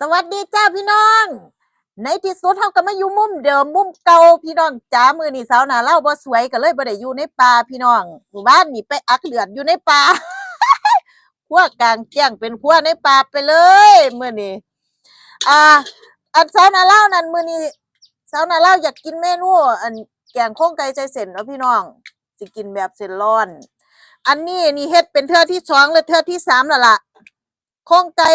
สวัสดีจ้าพี่น้อง ในที่สุดเฮาก็มาอยู่มุมเดิมมุมเก่าพี่น้องจ้ามือนี่สาวหน้าเล่าบ่สวยก็เลยบ่ได้อยู่ในป่าพี่น้องบ้านนี่ไปอักเลือดอยู่ในป่าขั้วกลางแจ้งเป็นขั้วในป่าไปเลยมือนี้อ่า อันสาวหน้าเล่านั่นมือนี้สาวหน้าเล่าอยากกินเมนูอันแกงโค้งไก่ใจเส้นเนาะพี่น้องสิกินแบบเส้นร้อน อันนี้นี่เฮ็ดเป็นเทื่อที่สองและเทื่อที่สามแล้วล่ะโค้งไก่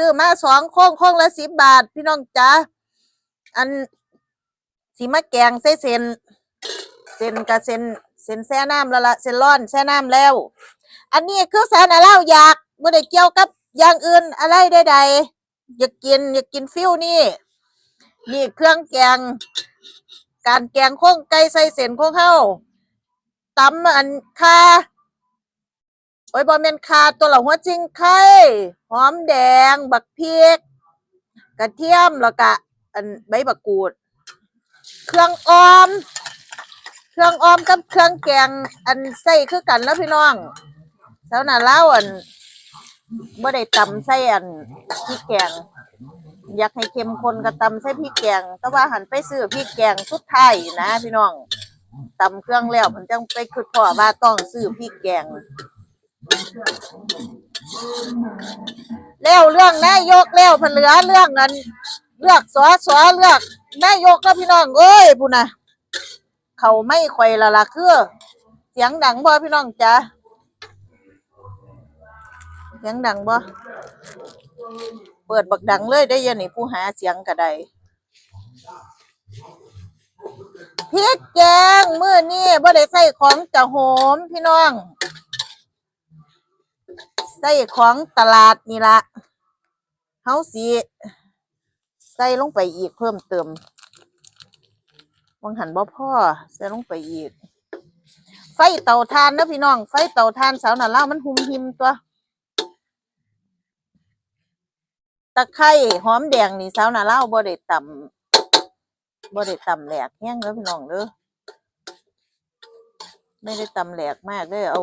ซื้อมาสองโค้งโค้งละสิบบาท พี่น้องจ๋าอันสีมะแกงใส่เส้นเส้นกับเส้นเส้นแช่น้ำแล้วละเส้นร้อนแช่น้ำแล้ว อันนี้คือสารอะเล่าอยากไม่ได้เกี่ยวกับอย่างอื่นอะไรใดๆอยากกินอยากกินฟิวนี่ นี่เครื่องแกง การแกงโค้งไก่ใส่เส้นโค้งเข้าตำอันค่า โอ้ยบอแมนคาตัวละหัวจิงไข่หอมแดง บักพริกกระเทียมแล้วก็อันใบบักกูด เครื่องออม เครื่องออมกับเครื่องแกง อันใส่คือกันแล้วพี่น้องเจ้าหน้าเล่าวอันบ่ได้ตำใส่อันพริกแกง อยากให้เข้มข้นก็ตำใส่พริกแกง แต่ว่าหันไปซื้อพริกแกงสุดท้ายนะ พี่น้องตำเครื่องแล้วผมจังไปคิดพ่อว่าต้องซื้อพริกแกง แล้วเรื่องนายกแล้วเพนเหลือเรื่องนั้น เลือกสอสอเลือกนายกแล้วพี่น้องเอ้ยพูนะเขาไม่ค่อยละละคือเสียงดังบ่พี่น้องจ้ะเสียงดังบ่เปิดบักดังเลยได้ยันนี่ผู้หาเสียงก็ได้พริกแกงมื้อนี้บ่ได้ใส่ของจะโหมพี่น้อง ใส่ของตลาดนี่ละเฮาสิใส่ลงไปอีกเพิ่มเติมวังหันบ่พ่อใส่ลงไปอีก ไฟเตาถ่านนะพี่น้อง ไฟเตาถ่านสาวน่ะเล่ามันหุมหิมตัว ตะไคร้หอมแดงนี่สาวน่ะเล่าบ่ได้ตำบ่ได้ตำแหลกแห้งเด้อพี่น้องเด้อไม่ได้ตำแหลกมากเด้อเอา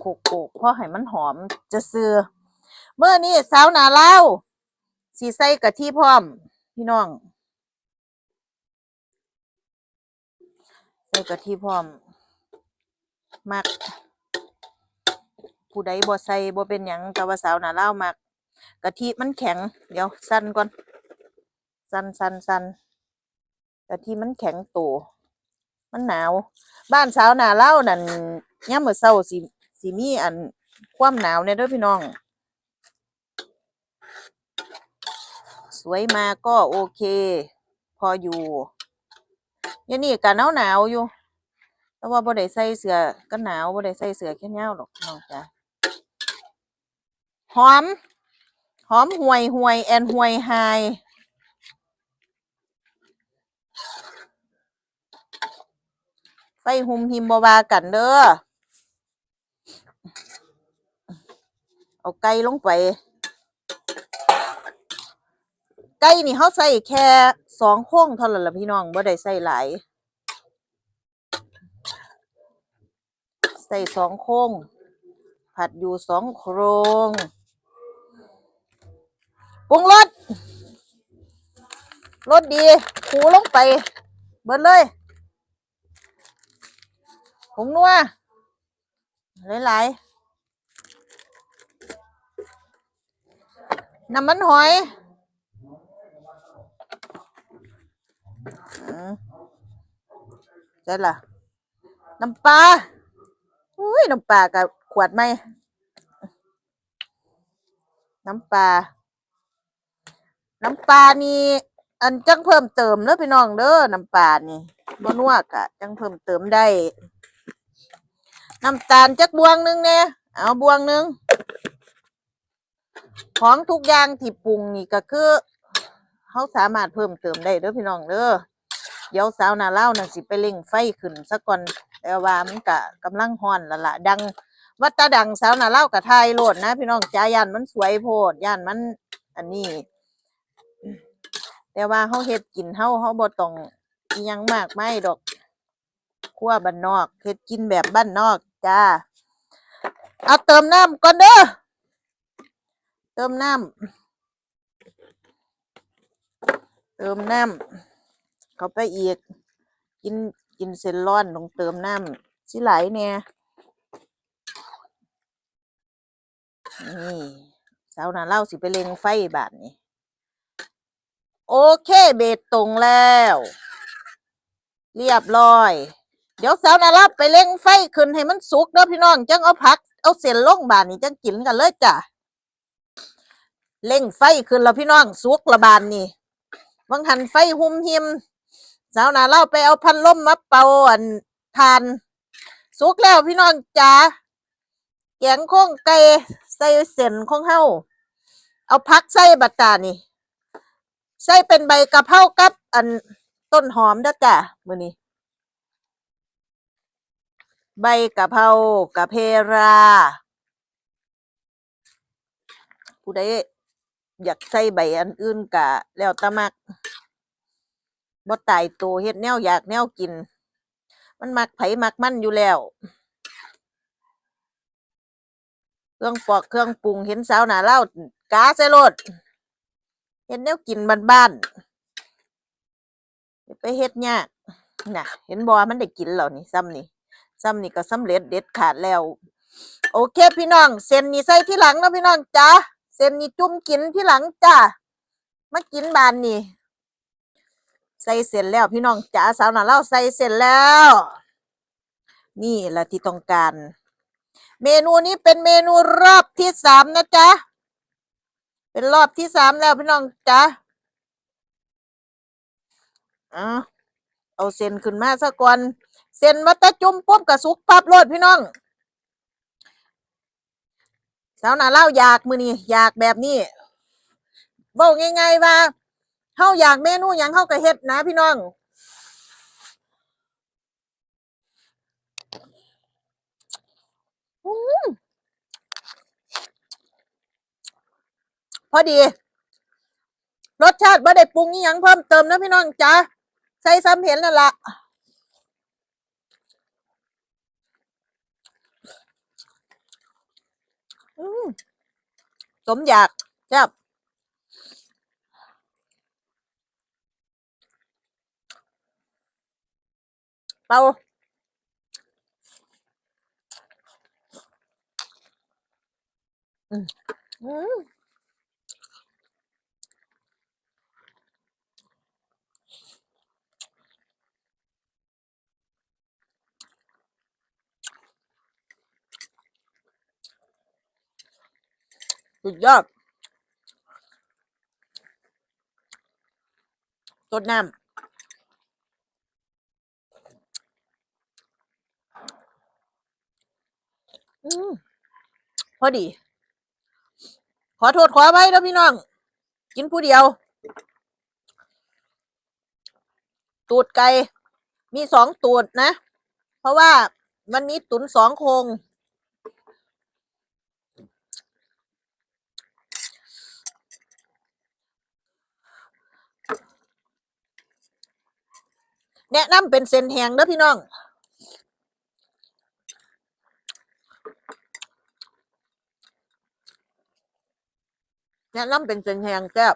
โขกโขกเพราะให้มันหอมจะเสือเมื่อนี้สาวหนาเล่าสีใส่กะทิพร้อม พี่น้องใส่กะทิพร้อมมัก ผู้ใดบ่ใส่บ่เป็นหยังแต่ว่าสาวหนาเล่ามักกะทิมันแข็ง เดี๋ยวสั่นก่อน สั่นสั่นสั่นกะทิมันแข็งโตมันหนาว บ้านสาวหนาเล่านั่นย่ามมื้อเช้าสิ สิมีอันความหนาวเนี่ยเด้อพี่น้อง สวยมาก็โอเค พออยู่ยามนี่ก็หนาวหนาวอยู่ แต่ว่าบ่ได้ใส่เสื้อกันหนาวบ่ได้ใส่เสื้อแขนยาหรอกน้องจ้ะหอม หอมห่วยห่วยแอนห่วยไฮไฟหุมหิมบวากันเด้อ เอาไก่ลงไป ไก่นี่เขาใส่แค่สองโค้งเท่านั้นละพี่น้องบ่ได้ใส่หลาย ใส่สองโค้ง ผัดอยู่สองโครงปรุงรสรสดีขูลงไป เบิดเลยผงนัวหลายๆ น้ำมันหอยใช่ล่ะ น้ำปลาอุ้ยน้ำปลากับขวดไหม น้ำปลา น้ำปลานี่ อันจังเพิ่มเติมเด้อพี่น้องเด้อ น้ำปลานี่บนัวกะจังเพิ่มเติมได้ น้ำตาลจักบวงหนึงเนี่ยเอาบวงหนึง ของทุกอย่างที่ปรุงนี่ก็คือเขาสามารถเพิ่มเติมได้เด้อพี่น้องเด้อเดี๋ยวสาวนาเล่าวนั่นสิไปเร่งไฟขึ้นซะก่อนแต่ว่ามันก็กำลังฮ้อนละละดังวัดตาดังสาวนาเล่ากับไทยโลดนะพี่น้องจ้าย่านมันสวยโพดย่านมัน อันนี้ แต่ว่าเฮาเฮ็ดกินเฮาเฮาบ่ต้องยังมากไมายดอกครัวบ้านนอกเฮ็ดกินแบบบ้านนอกจ้า เอาเติมน้ำก่อนเด้อ ติมน้ำเติมน้ำเข้าไปอีก กินกินเส้นร้อนต้องเติมน้ำสิไหลเนี่ยนี่สาวนาเล่าสิไปเล็งไฟบาทนี้ โอเคเบตตรงแล้ว เรียบร้อย เดี๋ยวสาวนาล่าไปเล็งไฟขึ้นให้มันสุกเด้อพี่น้องจังเอาผัก เอาเส้นลงบาทนี้จังกินกันเลยจ้ะ เล่งไฟขึ้นแล้วพี่น้องสุกละบานนี่วังหันไฟหุ่มหิมสาวนาเล่าไปเอาพันลมมาเป่าอันทานสุกแล้วพี่น้องจ๋าแกงข้องไก่ใส่เส้นของเฮาเอาพักใส่บัตตานี่ใส่เป็นใบกะเพรากับอันต้นหอมด้จ้ะมือนี้ใบกะเพรากะเพราผู้ใด อยากใส่ใบอันอื่นกะแล้วตะมักบ่ตายตัวเฮ็ดแนวอยากแนวกิน มันมักไผมักมันอยู่แล้ว เครื่องปอกเครื่องปรุงเห็นสาวหนาเล่ากาใส่รถเฮ็ดแนวกินบ้านๆไปเฮ็ดยากน่ะ เห็นบ่มันได้กินแล้วนี่ซ้ำนี่ซ้ำนี่ก็สำเร็จเด็ดขาดแล้ว โอเคพี่น้องเส้นนี่ใส่ที่หลังนะพี่น้องจ้า เส้นนี่จุ่มกินที่หลังจ้ามากินบานนี่ ใส่เสร็จแล้วพี่น้องจ๋าสาวหน่าเล่าใส่เสร็จแล้ว นี่แหละที่ต้องการ เมนูนี้เป็นเมนูรอบที่สามนะจ๊ะ เป็นรอบที่สามแล้วพี่น้องจ๋าเอาเอาเส้นขึ้นมาซะก่อน เส้นวัตจุ่มปุ๊บกับสุกปั๊บโลดพี่น้อง สาวนาเล่าอยากมือนี่อยากแบบนี้บอกง่ายๆว่าเฮาอยากเมนูยังเฮาก็เฮ็ดนะพี่น้องอพอดี รสชาติบ่ได้ปรุงอีหยังเพิ่มเติมนะพี่น้องจ้าใส่ซ้ำเห็นนั่นละอืม สมอยากแซ่บเปล่าอืม สุดยอดต้นน้ำอพอดี ขอโทษขอไว้นะพี่น้อง กินผู้เดียว ตูดไก่ มีสองตูดนะ เพราะว่าวันนี้ตุนสองโคง แนะนำเป็นเส้นแหงเด้อพี่น้อง แนะนำเป็นเส้นแหงแซ่บ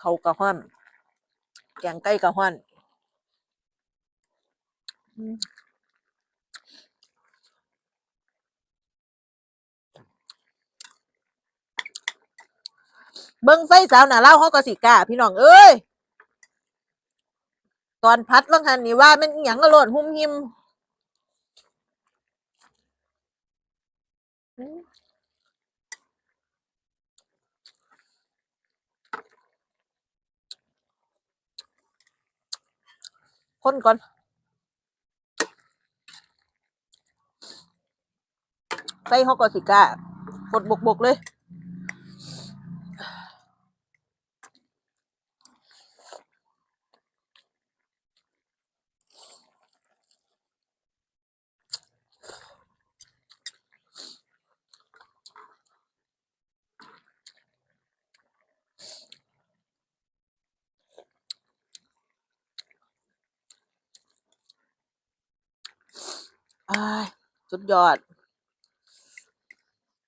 เขากระห้อน แกงไก่กระห้อนอืม เบิ่งไฟสาวหน่าเล่าเขาก็สิกาพี่น้องเอ้ย ตอนพัดว่างหันนี่ว่ามันอหย่างกระโลดหุ่มหิมคนก่อน ใส่เขาก็สิกะกดบกบกเลย สุดยอด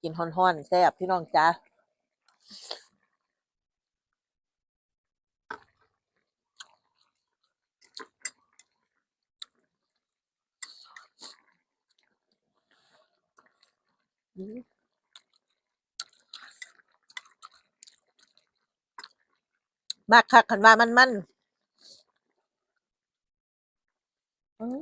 กินฮ้อนๆแซ่บพี่น้องจ้ามมากคักขันว่ามันมันอืม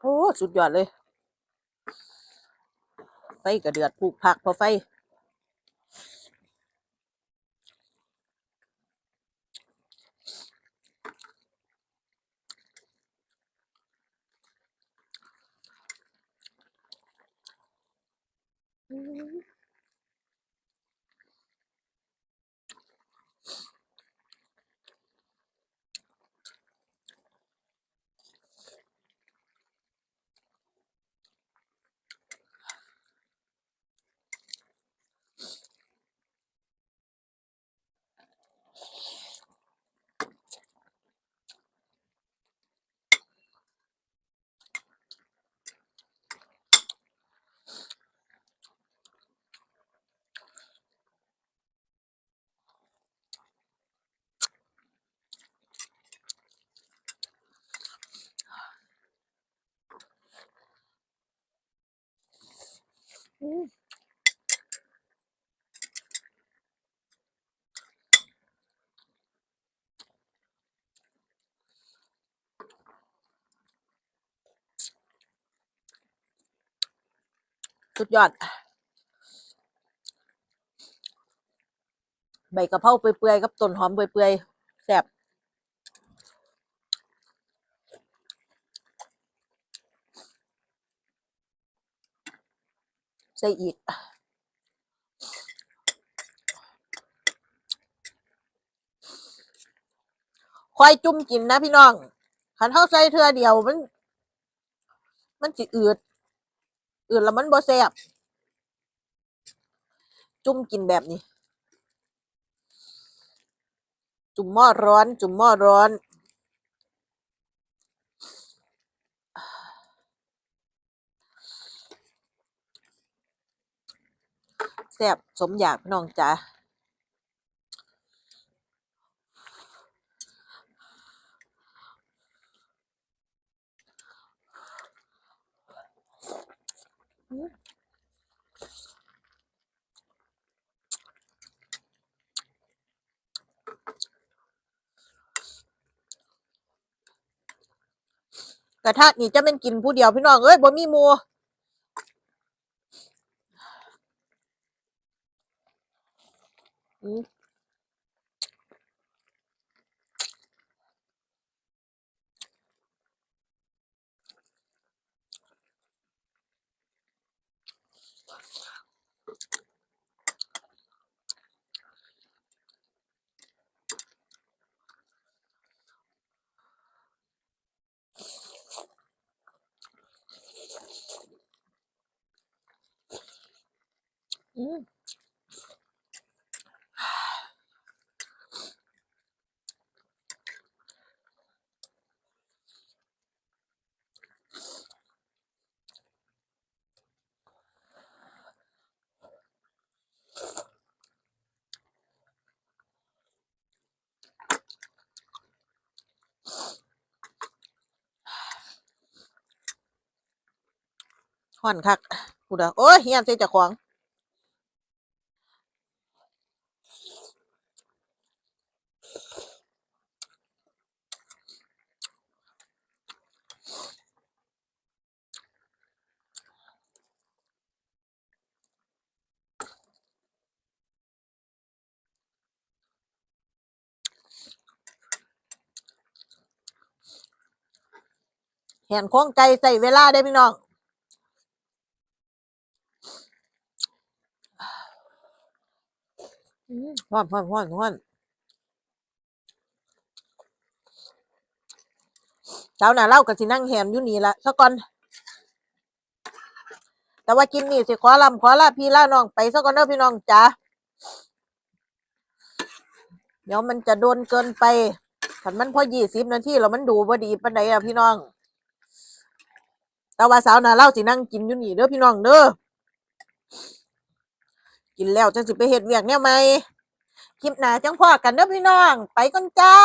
โอ้ สุดยอดเลย ไฟกระเดือดปลูกผักพอไฟอื สุดยอด ใบกะเพราเปื่อยๆกับต้นหอมเปื่อยๆแซ่บใส่อีกคอยจุ่มกินนะพี่น้องขันเท่าใส่เทือเดียวมัน มันสิอืด อืดแล้วมันบ่แซ่บจุ่มกินแบบนี้ จุ่มหม้อร้อน จุ่มหม้อร้อนแซ่บสมอยากพี่น้องจ๋า แต่ถ้านี่จะเป็นกินผู้เดียวพี่น้องเอ้ยบ่มีหมู ห่อนคักพูดอะโอ้ยเฮียนใส่เจ้าของแหนของไก่ใส่เวลาได้พี่น้อง ฮ้อนฮ้อนฮ้อนฮ้อนเช้าหน่ะเล่ากับสินั่งแฮมอยู่นี่ละซะก่อน แต่ว่ากินนี่สิขอลำขอลาพี่ลาน้องไปซะก่อนเด้อพี่น้องจ๋าเดี๋ยวมันจะโดนเกินไปขันมันพอยี่สิบนาทีแล้วมันดูบ่ดีปานใดอะพี่น้อง แต่ว่าสาวน่ะเล่าสินั่งกินอยู่นี่เด้อพี่น้องเด้อ กินแล้วจังสิไปเฮ็ดเวียกแนวใหม่คลิปหน้าจังพ่อกันเด้อพี่น้อง ไปก่อนจ้า